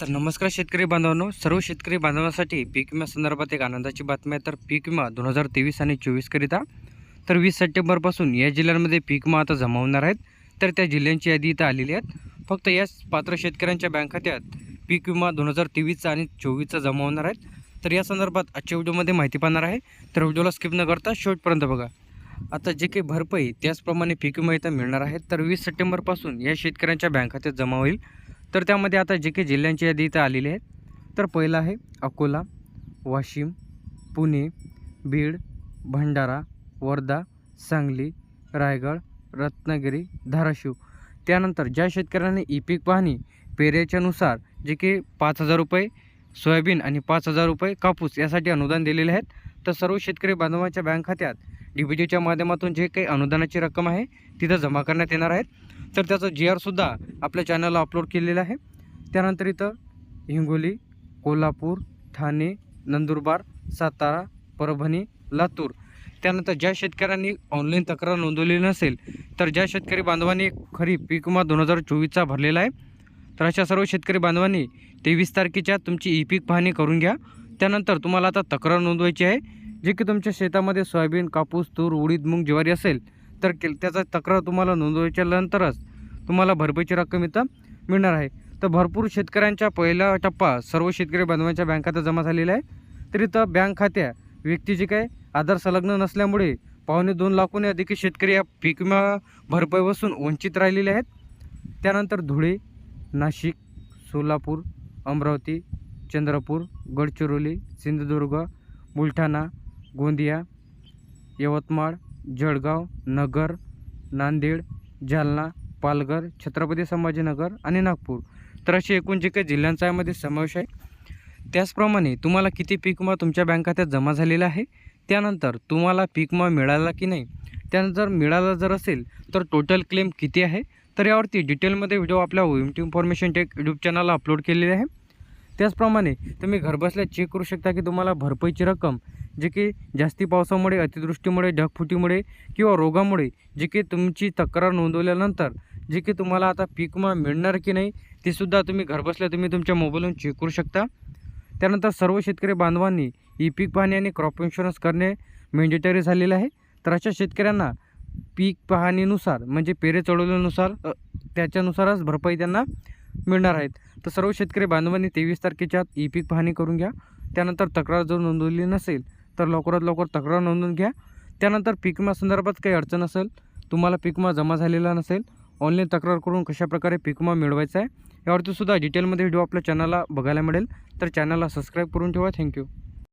तर नमस्कार शेतकरी बांधवांनो सर्व शेतकरी बांधवांसाठी पीक विमा संदर्भात एक आनंदाची बातमी आहे. तर पीक विमा दोन हजार तेवीस आणि चोवीसकरिता तर वीस सप्टेंबरपासून या जिल्ह्यांमध्ये पीक विमा आता जमा होणार आहेत. तर त्या जिल्ह्यांची यादी इथं आलेली आहेत. फक्त याच पात्र शेतकऱ्यांच्या बँक खात्यात पीक विमा दोन हजार तेवीसचा आणि चोवीसचा जमा होणार आहेत. तर या संदर्भात आजच्या व्हिडिओमध्ये माहिती पाहणार आहे. तर व्हिडिओला स्किप न करता शेवटपर्यंत बघा. आता जे काही भरपाई त्याचप्रमाणे पीक विमा इथं मिळणार आहे तर वीस सप्टेंबरपासून या शेतकऱ्यांच्या बँक खात्यात जमा होईल. तर त्यामध्ये आता जे काही जिल्ह्यांची यादी इथं आलेली आहेत तर पहिलं आहे अकोला वाशिम पुणे बीड भंडारा वर्धा सांगली रायगड रत्नागिरी धाराशिव. त्यानंतर ज्या शेतकऱ्यांनी ई पीक पाहणी पेरेच्यानुसार जे की पाच हजार रुपये सोयाबीन आणि पाच हजार रुपये कापूस यासाठी अनुदान दिलेले आहेत तर सर्व शेतकरी बांधवांच्या बँक खात्यात डी बी टीच्या माध्यमातून जे काही अनुदानाची रक्कम आहे तिथं जमा करण्यात येणार आहेत. तर त्याचं जी आरसुद्धा आपल्या चॅनलला अपलोड केलेलं आहे. त्यानंतर इथं हिंगोली कोल्हापूर ठाणे नंदुरबार सातारा परभणी लातूर. त्यानंतर ज्या शेतकऱ्यांनी ऑनलाईन तक्रार नोंदवलेली नसेल तर ज्या शेतकरी बांधवांनी खरीप पीक विमा दोन हजार चोवीसचा भरलेला आहे तर अशा सर्व शेतकरी बांधवांनी तेवीस तारखेच्या तुमची ई पीक पाहणी करून घ्या. त्यानंतर तुम्हाला आता तक्रार नोंदवायची आहे जे की तुमच्या शेतामध्ये सोयाबीन कापूस तूर उडीद मूग ज्वारी असेल तर के त्याचा तक्रार तुम्हाला नोंदवायच्या नंतरच तुम्हाला भरपाईची रक्कम इथं मिळणार आहे. तर भरपूर शेतकऱ्यांच्या पहिला टप्पा सर्व शेतकरी बांधवांच्या बँक खात्यात जमा झालेला आहे. तर इथं बँक खात्या व्यक्तीचे काय? आधार संलग्न नसल्यामुळे पावणे दोन लाखहून अधिक शेतकरी या पीक विमा भरपाईपासून वंचित राहिलेले आहेत. त्यानंतर धुळे नाशिक सोलापूर अमरावती चंद्रपूर गडचिरोली सिंधुदुर्ग बुलढाणा गोंदिया यवतमाळ जळगाव नगर नांदेड जालना पालघर छत्रपती संभाजीनगर आणि नागपूर. तर असे एकूण जे काही जिल्ह्यांचा यामध्ये समावेश आहे त्याचप्रमाणे तुम्हाला किती पीक विमा तुमच्या बँक खात्यात जमा झालेला आहे त्यानंतर तुम्हाला पीक विमा मिळाला की नाही त्यानंतर मिळाला जर असेल तर टोटल क्लेम किती आहे? तर यावरती डिटेलमध्ये व्हिडिओ आपल्या OM T information tech YouTube चॅनलला अपलोड केलेले आहे. त्याचप्रमाणे तुम्ही घरबसल्या चेक करू शकता की तुम्हाला भरपाईची रक्कम जे की जास्ती पावसामुळे अतिवृष्टीमुळे ढगफुटीमुळे किंवा रोगामुळे जे की तुमची तक्रार नोंदवल्यानंतर जे की तुम्हाला आता पीक विमा मिळणार की नाही ते सुद्धा तुम्ही घरबसल्या तुम्ही तुमच्या मोबाईलवरून चेक करू शकता. त्यानंतर सर्व शेतकरी बांधवांनी ई पीक पाहणी आणि क्रॉप इन्शुरन्स करणे मॅन्डेटरी झालेलं आहे. तर अशा शेतकऱ्यांना पीक पाहणीनुसार म्हणजे पेरे चढवल्यानुसार त्याच्यानुसारच भरपाई त्यांना मिळणार आहेत. तर सर्व शेतकरी बांधवांनी तेवीस तारखेच्या आत ई पीक पाहणी करून घ्या. त्यानंतर तक्रार जर नोंदवली नसेल तर लवकरात लवकर तक्रार नोंदवून घ्या. त्यानंतर पीक विमा संदर्भात काही अडचण असेल तुम्हाला पीक विमा जमा झालेला नसेल ऑनलाईन तक्रार करून कशाप्रकारे पीक विमा मिळवायचा आहे यावरतीसुद्धा डिटेलमध्ये व्हिडिओ आपल्या चॅनलला बघायला मिळेल. तर चॅनलला सबस्क्राईब करून ठेवा. थँक्यू